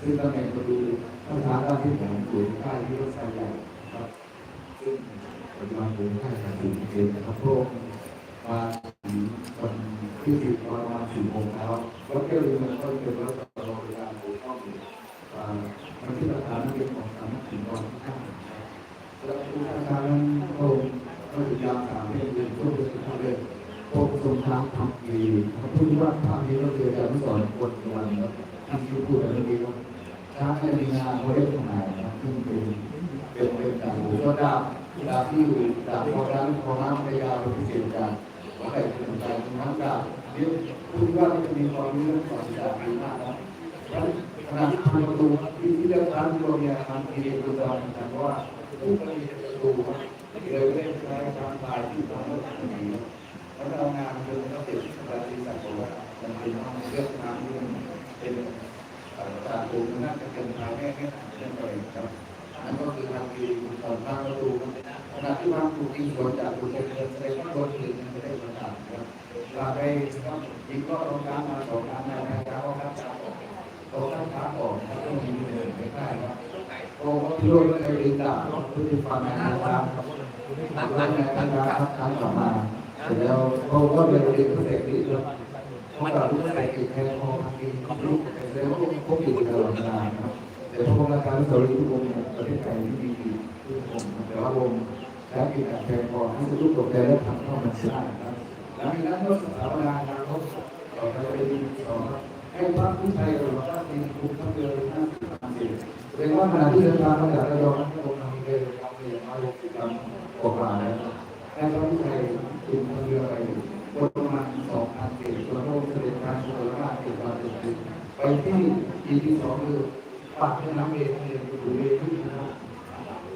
ซึ่งตำแหน่งประตูต้องทางด้านที่ผมอยู่ใกล้ที่รถไฟใหญ่ครับ ซึ่งปัจจุบันอยู่ใกล้กับถึงเองนะครับพวกมาถึงวันที่สิบประมาณสี่โมงแล้วรถเที่ยวเรือมันก็เป็นรถตลอดเวลาโดยต้องอยู่อ่ามันที่ราคานั้นเป็นของสามถึงตอนข้างนะครับแล้วผู้ราคานั้นก็ก็พยายามสามเรื่องเรื่องช่วงเดือนที่เดือนพวกทรงทางทำดีเขาพูดว่าภาพนี้เราเจอการสอนคนวันแล้วที่พูดอะไรนี้ว่า ช้างในมีงานเขาเรียกทำไมนะครับซึ่งเป็นเป็นเป็นดาบหูก็ดาบดาบที่อยู่ดาบพอนั้นพอน้ำพยาเป็นพิเศษกันว่าใครสนใจน้ำดาบเนี่ยพูดว่าจะมีความรู้เรื่องสอนดาบดีมากนะแล้วขณะที่ทำประตูที่ที่เรียกร้านที่เราเนี่ยทำทีเดียวตัวตอนกันเพราะว่าผู้ผลิตประตูเลยได้ใช้การตายที่ทำให้ทำดีแล้วเรางานเป็นก็เป็นสถานที่สักดิ์ว่ามันเป็นเรื่องน้ำที่เป็น เป็นทางแม่แค่เรื่องอะไรครับนั่นก็คือทางดีตอนทางประตูขณะที่วางถูกยิงสวนจากตูเป็นในข้างบนหรือไม่ได้ประกาศครับลาไปครับยิงก็ลงน้ำมาสองน้ำในเช้าครับตรงข้างขาออกครับต้องยิงเลยไม่ได้ครับโอ้ก็พิโรธในดินดาบผู้ที่ฟังนะครับแล้วในการครับการกลับมาเสร็จแล้วเขาก็เลยเรียนพิเศษนี้ครับ มันก็รู้ใส่ติดแทนพอทำดีลูกแต่ว่าลูกพบอยู่ตลอดเวลาครับแต่พวกราการสตอรี่ทุกวงประเทศไทยที่ดีทุกวงแต่ว่าวงใช้ติดแทนพอให้ทุกตกใจและทำเข้ามันได้ครับหลังจากนั้นก็สถาปนาการเขาต่อไปเป็นต่อให้พระผู้ไทยหรือว่าพระเป็นภูมิทั้งเดือนห้าสิบสามสิบเรียกว่าขณะที่เดินทางมาจากระยองนั้นก็ทำเดินทางไปอย่างน้อยหกสิบกรัมกว่าแล้วแต่พระผู้ไทยถึงทางเรือไปปร ไปที่อีที่สองคือปากแม่น้ำเมรุอยู่บริเวณที่นะครับ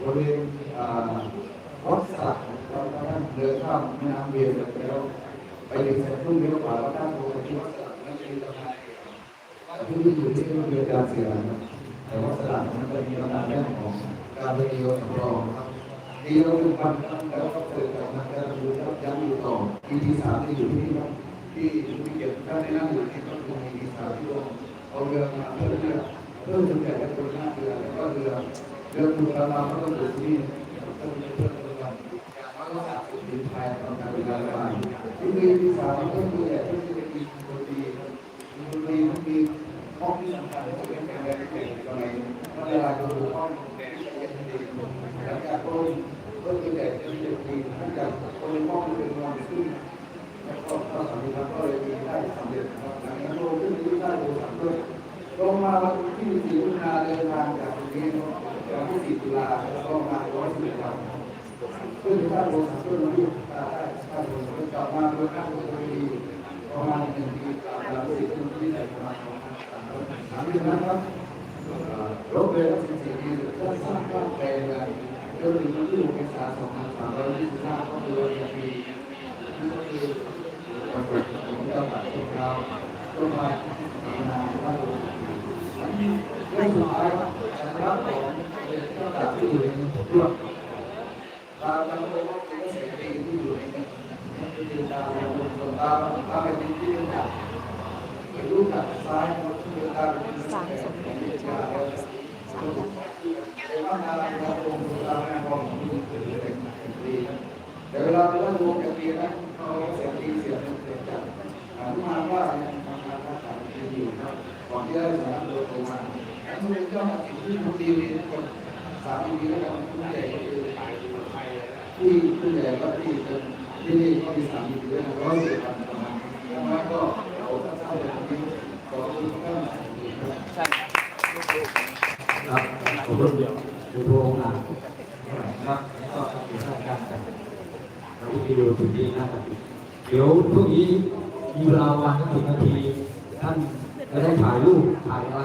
บริเวณวัดสักเราท่านเดินข้ามแม่น้ำเมรุแล้วไปถึงเสร็จพุ่งเลี้ยวขวาแล้วด้านบนที่วัดสักนั่นคือสะพานที่ที่อยู่ที่โรงเรียนการเสียนะแต่ว่าสถานนั้นก็มีตำนานเรื่องของการเดียวสำรองครับดีเราดูกันแล้วก็เกิดกับนักการดูครับย้ำอยู่ต่อ EP สามที่อยู่ที่นี่ครับที่ที่เก็บท่านในนั่งอยู่ที่ก็คือ EP สามที่ว่า เอาเรือมาเพิ่มเรือเพิ่มจำนวนคนหน้าเรือแล้วก็เรือเรือดูรามาก็ต้องอยู่ที่นี่เพิ่มเพิ่มเพิ่มกันอย่างน้อยก็สามสิบปีภายในการเวลาระบายที่มี EP สามก็คือแต่ที่จะมีคนดีคนดีมันมีห้องที่สำคัญที่เป็นการเรียนเก่งตอนไหนเวลาเราดูห้องเรียนเก่งดีหลังจากโดนก็คือแต่จะมีทีทั้งจากคนในห้องเป็นนอนขึ้นแล้วก็ก็สำเร็จก็เลยมีได้สำเร็จครับ ลงมาวันที่สี่ตุลาเดินทางจากตรงนี้วันที่สี่ตุลาแล้วก็มาร้อยสิบวันขึ้นได้โลสามด้วยวันที่ได้ได้โลสามกลับมาโดยนั่งโดยดีประมาณหนึ่งปีกลับมาสี่ตุลาที่ได้ประมาณสามเดือนนะครับรถเรือสิบสี่ปีก็สร้างบ้านแปลงเลยเรื่องนี้ที่อยู่ในสารสองพันสามร้อยยี่สิบห้าก็คือวันที่นั่นก็คือวันเกิดของเจ้าป่าเจ้าเราก็มาทำงานว่า รื่องสุดท้ายครับนะครับของเจ้าป่าที่อยู่ในทั่วตาตาโลกเป็นเศรษฐีที่อยู่ในนี้นั่นคือตาตาตาตาเป็นที่เป็นจากรูปจากซ้ายมันคือตาเป็นสายสมเด็จพระเจ้าแต่เวลาไปเล่นวงกันตีนะเขาเสียงตีเสียงเสียงจัดอนุมานว่า แต่ทุกเจ้าหน้าที่ที่ทุกทีนี่คนสามปีแล้วกันผู้ใหญ่ก็คือที่ผู้ใหญ่ก็ที่ที่นี่ก็มีสามีด้วยนะร้อยสิบวันประมาณดังนั้นก็เราต้องเข้าไปตรงนี้ขอคุณท่านครับครับผมรุ่นเดียวดูโรงงานครับก็อยู่ข้างกันเราวิดีโอถึงที่นะครับเดี๋ยวพรุ่งนี้มีเวลาวันสัก็ถึงนาทีท่านจะได้ถ่ายรูปถ่ายอะไร